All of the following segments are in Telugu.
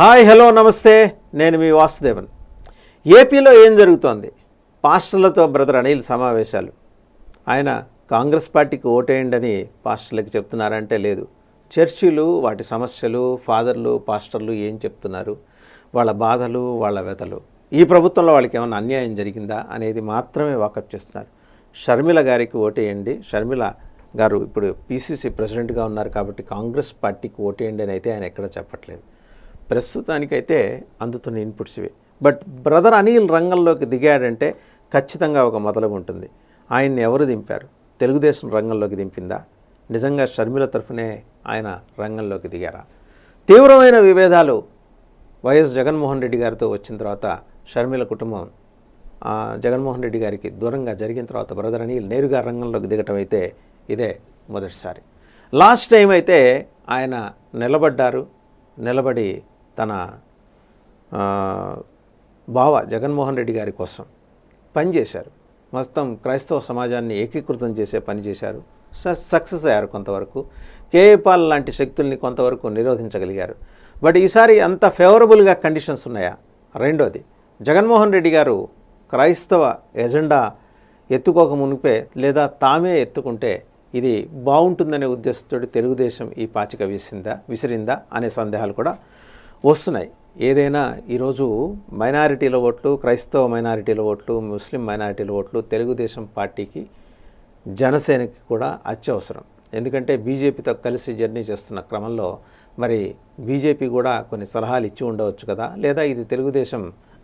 హాయ్ హలో నమస్తే. నేను మీ వాసుదేవన్. ఏపీలో ఏం జరుగుతోంది? పాస్టర్లతో బ్రదర్ అనిల్ సమావేశాలు. ఆయన కాంగ్రెస్ పార్టీకి ఓటేయండి అని పాస్టర్లకి చెప్తున్నారంటే లేదు. చర్చిలు వాటి సమస్యలు ఫాదర్లు పాస్టర్లు ఏం చెప్తున్నారు? వాళ్ళ బాధలు వాళ్ళ వ్యతలు ఈ ప్రభుత్వంలో వాళ్ళకి ఏమైనా అన్యాయం జరిగిందా అనేది మాత్రమే వాకప్ చేస్తున్నారు. షర్మిల గారికి ఓటేయండి. షర్మిల గారు ఇప్పుడు పీసీసీ ప్రెసిడెంట్గా ఉన్నారు కాబట్టి కాంగ్రెస్ పార్టీకి ఓటేయండి అని అయితే ఆయన ఎక్కడ చెప్పట్లేదు. ప్రస్తుతానికైతే అందుతున్న ఇన్పుట్స్ ఇవి. బట్ బ్రదర్ అనిల్ రంగంలోకి దిగాడంటే ఖచ్చితంగా ఒక మొదలు ఉంటుంది. ఆయన్ని ఎవరు దింపారు? తెలుగుదేశం రంగంలోకి దింపిందా? నిజంగా షర్మిల తరఫునే ఆయన రంగంలోకి దిగారా? తీవ్రమైన విభేదాలు వైఎస్ జగన్మోహన్ రెడ్డి గారితో వచ్చిన తర్వాత షర్మిల కుటుంబం జగన్మోహన్ రెడ్డి గారికి దూరంగా జరిగిన తర్వాత బ్రదర్ అనిల్ నేరుగా రంగంలోకి దిగటం అయితే ఇదే మొదటిసారి. లాస్ట్ టైం అయితే ఆయన నిలబడ్డారు నిలబడి తన బావ జగన్మోహన్ రెడ్డి గారి కోసం పనిచేశారు మొత్తం క్రైస్తవ సమాజాన్ని ఏకీకృతం చేసే పని చేశారు. సక్సెస్ అయ్యారు కొంతవరకు. కేఏపాల్ లాంటి శక్తుల్ని కొంతవరకు నిరోధించగలిగారు. బట్ ఈసారి అంత ఫేవరబుల్గా కండిషన్స్ ఉన్నాయా? రెండోది జగన్మోహన్ రెడ్డి గారు క్రైస్తవ ఎజెండా ఎత్తుకోక మునిపే లేదా తామే ఎత్తుకుంటే ఇది బాగుంటుందనే ఉద్దేశంతో తెలుగుదేశం ఈ పాచిక విసిందా విసిరిందా అనే సందేహాలు కూడా వస్తున్నాయి. ఏదైనా ఈరోజు మైనారిటీల ఓట్లు క్రైస్తవ మైనారిటీల ఓట్లు ముస్లిం మైనారిటీల ఓట్లు తెలుగుదేశం పార్టీకి జనసేనకి కూడా అత్యవసరం. ఎందుకంటే బీజేపీతో కలిసి జర్నీ చేస్తున్న క్రమంలో మరి బీజేపీ కూడా కొన్ని సలహాలు ఇచ్చి ఉండవచ్చు కదా. లేదా ఇది తెలుగుదేశం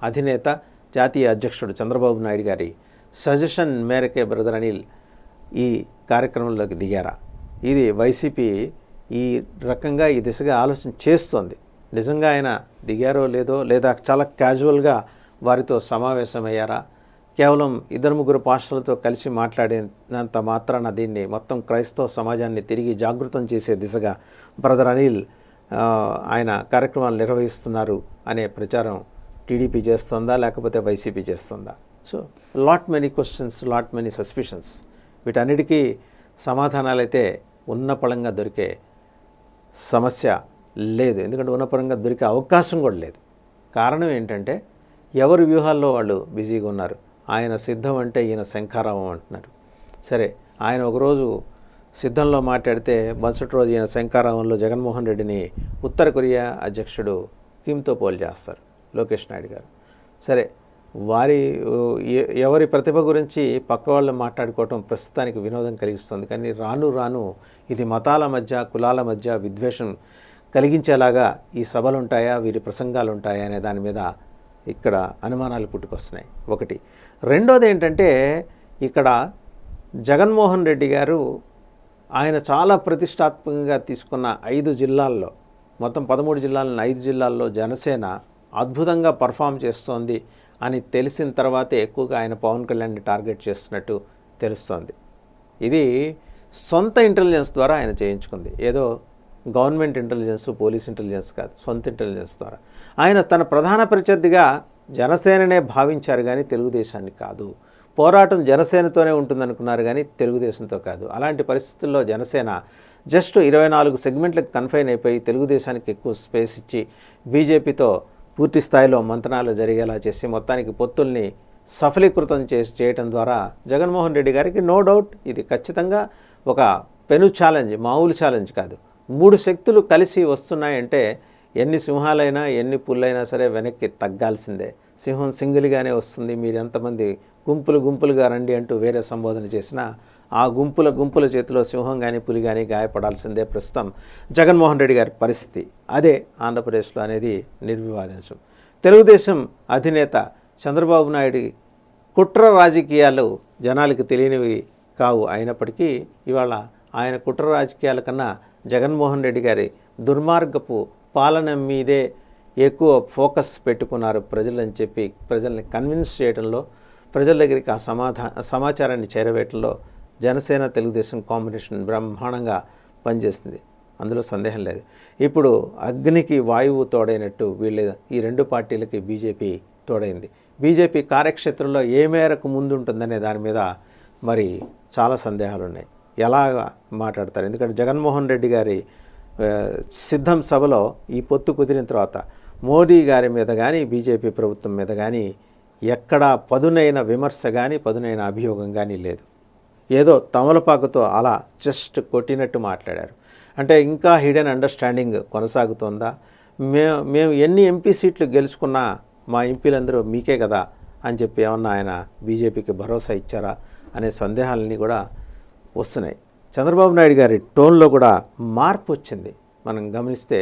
అధినేత జాతీయ అధ్యక్షుడు చంద్రబాబు నాయుడు గారి సజెషన్ మేరకే బ్రదర్ అనిల్ ఈ కార్యక్రమంలోకి దిగారా. ఇది వైసీపీ ఈ రకంగా ఈ దిశగా ఆలోచన చేస్తోంది. నిజంగా ఆయన దిగారో లేదో లేదా చాలా క్యాజువల్గా వారితో సమావేశమయ్యారా? కేవలం ఇద్దరు ముగ్గురు పాస్టర్లతో కలిసి మాట్లాడినంత మాత్రాన దీన్ని మొత్తం క్రైస్తవ సమాజాన్ని తిరిగి జాగృతం చేసే దిశగా బ్రదర్ అనిల్ ఆయన కార్యక్రమాలు నిర్వహిస్తున్నారు అనే ప్రచారం టీడీపీ చేస్తుందా లేకపోతే వైసీపీ చేస్తుందా? So lot many questions lot many suspicions వీటన్నిటికీ సమాధానాలైతే ఉన్న పళంగా దొరికే సమస్య లేదు. ఎందుకంటే ఉన్నపరంగా దొరికే అవకాశం కూడా లేదు. కారణం ఏంటంటే ఎవరి వ్యూహాల్లో వాళ్ళు బిజీగా ఉన్నారు? ఆయన సిద్ధం అంటే ఈయన శంఖారావం అంటున్నారు. సరే ఆయన ఒకరోజు సిద్ధంలో మాట్లాడితే మరుసటి రోజు ఈయన శంఖారావంలో జగన్మోహన్ రెడ్డిని ఉత్తర కొరియా అధ్యక్షుడు కిమ్తో పోల్ చేస్తారు లోకేష్ నాయుడు గారు. సరే వారి ఎవరి ప్రతిభ గురించి పక్క వాళ్ళు మాట్లాడుకోవటం ప్రస్తుతానికి వినోదం కలిగిస్తుంది. కానీ రాను రాను ఇది మతాల మధ్య కులాల మధ్య విద్వేషం కలిగించేలాగా ఈ సభలు ఉంటాయా వీరి ప్రసంగాలు ఉంటాయా అనే దాని మీద ఇక్కడ అనుమానాలు పుట్టుకొస్తున్నాయి. ఒకటి. రెండోది ఏంటంటే ఇక్కడ జగన్మోహన్ రెడ్డి గారు ఆయన చాలా ప్రతిష్టాత్మకంగా తీసుకున్న ఐదు జిల్లాల్లో మొత్తం పదమూడు జిల్లాలను ఐదు జిల్లాల్లో జనసేన అద్భుతంగా పర్ఫామ్ చేస్తోంది అని తెలిసిన తర్వాతే ఎక్కువగా ఆయన పవన్ కళ్యాణ్ని టార్గెట్ చేస్తున్నట్టు తెలుస్తోంది. ఇది సొంత ఇంటెలిజెన్స్ ద్వారా ఆయన చేయించుకుంది. ఏదో గవర్నమెంట్ ఇంటెలిజెన్స్ పోలీస్ ఇంటెలిజెన్స్ కాదు సొంత ఇంటెలిజెన్స్ ద్వారా. ఆయన తన ప్రధాన ప్రత్యర్థిగా జనసేననే భావించారు కానీ తెలుగుదేశాన్ని కాదు. పోరాటం జనసేనతోనే ఉంటుందనుకున్నారు కానీ తెలుగుదేశంతో కాదు. అలాంటి పరిస్థితుల్లో జనసేన జస్ట్ ఇరవై నాలుగు సెగ్మెంట్లకు కన్ఫైన్ అయిపోయి తెలుగుదేశానికి ఎక్కువ స్పేస్ ఇచ్చి బీజేపీతో పూర్తి స్థాయిలో మంతనాలు జరిగేలా చేసి మొత్తానికి పొత్తుల్ని సఫలీకృతం చేసి చేయటం ద్వారా జగన్మోహన్ రెడ్డి గారికి నో డౌట్ ఇది ఖచ్చితంగా ఒక పెను ఛాలెంజ్ మామూలు ఛాలెంజ్ కాదు. మూడు శక్తులు కలిసి వస్తున్నాయంటే ఎన్ని సింహాలైనా ఎన్ని పుల్లైనా సరే వెనక్కి తగ్గాల్సిందే. సింహం సింగిల్గానే వస్తుంది. మీరు ఎంతమంది గుంపులు గుంపులుగా రండి అంటూ వేరే సంబోధన చేసినా ఆ గుంపుల గుంపుల చేతిలో సింహం కానీ పులి కానీ గాయపడాల్సిందే ప్రస్తుతం జగన్మోహన్ రెడ్డి గారి పరిస్థితి. అదే ఆంధ్రప్రదేశ్లో అనేది నిర్వివాదాంశం తెలుగుదేశం అధినేత చంద్రబాబు నాయుడు కుట్ర రాజకీయాలు జనాలకు తెలియనివి కావు అయినప్పటికీ ఇవాళ ఆయన కుట్ర రాజకీయాల కన్నా జగన్మోహన్ రెడ్డి గారి దుర్మార్గపు పాలన మీదే ఎక్కువ ఫోకస్ పెట్టుకున్నారు ప్రజలని చెప్పి ప్రజల్ని కన్విన్స్ చేయడంలో ప్రజల దగ్గరికి ఆ సమాధా సమాచారాన్ని చేరవేయటంలో జనసేన తెలుగుదేశం కాంబినేషన్ బ్రహ్మాండంగా పనిచేస్తుంది. అందులో సందేహం లేదు. ఇప్పుడు అగ్నికి వాయువు తోడైనట్టు వీళ్ళ ఈ రెండు పార్టీలకి బీజేపీ తోడైంది. బీజేపీ కార్యక్షేత్రంలో ఏ మేరకు ముందుంటుందనే దాని మీద మరి చాలా సందేహాలు ఉన్నాయి ఎలా మాట్లాడతారు? ఎందుకంటే జగన్మోహన్ రెడ్డి గారి సిద్ధం సభలో ఈ పొత్తు కుదిరిన తర్వాత మోదీ గారి మీద కానీ బీజేపీ ప్రభుత్వం మీద కానీ ఎక్కడా పదునైన విమర్శ కానీ పదునైన అభియోగం కానీ లేదు. ఏదో తమలపాకుతో అలా జస్ట్ కొట్టినట్టు మాట్లాడారు. అంటే ఇంకా హిడెన్ అండర్స్టాండింగ్ కొనసాగుతోందా? మేము మేము ఎన్ని ఎంపీ సీట్లు గెలుచుకున్నా మా ఎంపీలందరూ మీకే కదా అని చెప్పి ఏమన్నా ఆయన బీజేపీకి భరోసా ఇచ్చారా అనే సందేహాలని కూడా వస్తున్నాయి. చంద్రబాబు నాయుడు గారి టోన్లో కూడా మార్పు వచ్చింది. మనం గమనిస్తే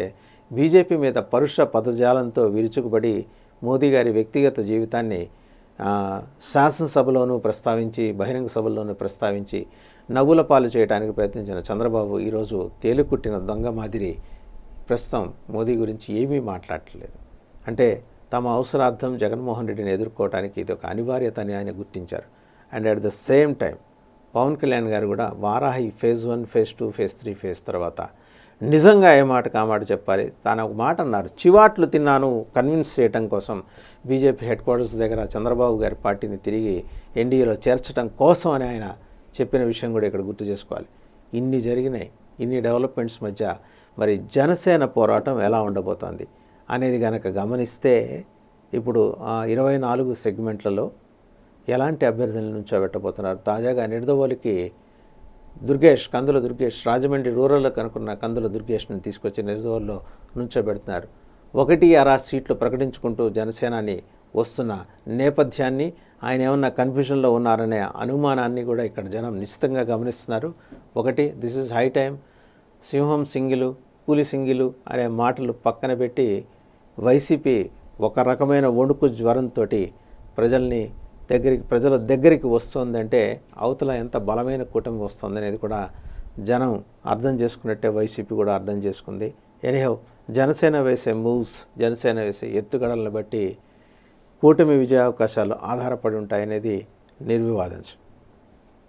బీజేపీ మీద పరుష పదజాలంతో విరుచుకుపడి మోదీ గారి వ్యక్తిగత జీవితాన్ని శాసనసభలోనూ ప్రస్తావించి బహిరంగ సభల్లోనూ ప్రస్తావించి నవ్వుల పాలు చేయడానికి ప్రయత్నించిన చంద్రబాబు ఈరోజు తేలికుట్టిన దొంగ మాదిరి ప్రస్తుతం మోదీ గురించి ఏమీ మాట్లాడట్లేదు. అంటే తమ అవసరార్థం జగన్మోహన్ రెడ్డిని ఎదుర్కోవడానికి ఇది ఒక అనివార్యత అని ఆయన గుర్తించారు. And at the same time Pawan Kalyan garu కూడా Varahi phase one phase two phase three phase తర్వాత నిజంగా ఏ మాట కామాట చెప్పాలి? తాను ఒక మాట అన్నారు చివాట్లు తిన్నాను కన్విన్స్ చేయటం కోసం బీజేపీ హెడ్ క్వార్టర్స్ దగ్గర చంద్రబాబు గారి పార్టీని తిరిగి ఎన్డీఏలో చేర్చడం కోసం అని ఆయన చెప్పిన విషయం కూడా ఇక్కడ గుర్తు చేసుకోవాలి. ఇన్ని జరిగినాయి ఇన్ని డెవలప్మెంట్స్ మధ్య మరి జనసేన పోరాటం ఎలా ఉండబోతోంది అనేది కనుక గమనిస్తే ఇప్పుడు ఇరవై నాలుగు సెగ్మెంట్లలో ఎలాంటి అభ్యర్థులను నుంచోబెట్టబోతున్నారు తాజాగా నిడదవోలికి దుర్గేష్ కందుల దుర్గేష్ రాజమండ్రి రూరల్లో కనుక్కున్న కందుల దుర్గేష్ని తీసుకొచ్చి నిడదవోల్లో నుంచోబెడుతున్నారు. ఒకటి అరా సీట్లు ప్రకటించుకుంటూ జనసేనాని వస్తున్న నేపథ్యాన్ని ఆయన ఏమన్నా కన్ఫ్యూజన్లో ఉన్నారనే అనుమానాన్ని కూడా ఇక్కడ జనం నిశ్చితంగా గమనిస్తున్నారు. ఒకటి దిస్ ఇస్ హై టైం సింహం సింగిలు పులి సింగిలు అనే మాటలు పక్కన పెట్టి వైసీపీ ఒక రకమైన వణుకు జ్వరంతో ప్రజల్ని దగ్గరికి ప్రజల దగ్గరికి వస్తుందంటే అవతల ఎంత బలమైన కూటమి వస్తుంది అనేది కూడా జనం అర్థం చేసుకున్నట్టే వైసీపీ కూడా అర్థం చేసుకుంది. ఎనీహౌ జనసేన వేసే మూవ్స్ జనసేన వేసే ఎత్తుగడలను బట్టి కూటమి విజయావకాశాలు ఆధారపడి ఉంటాయనేది నిర్వివాదించు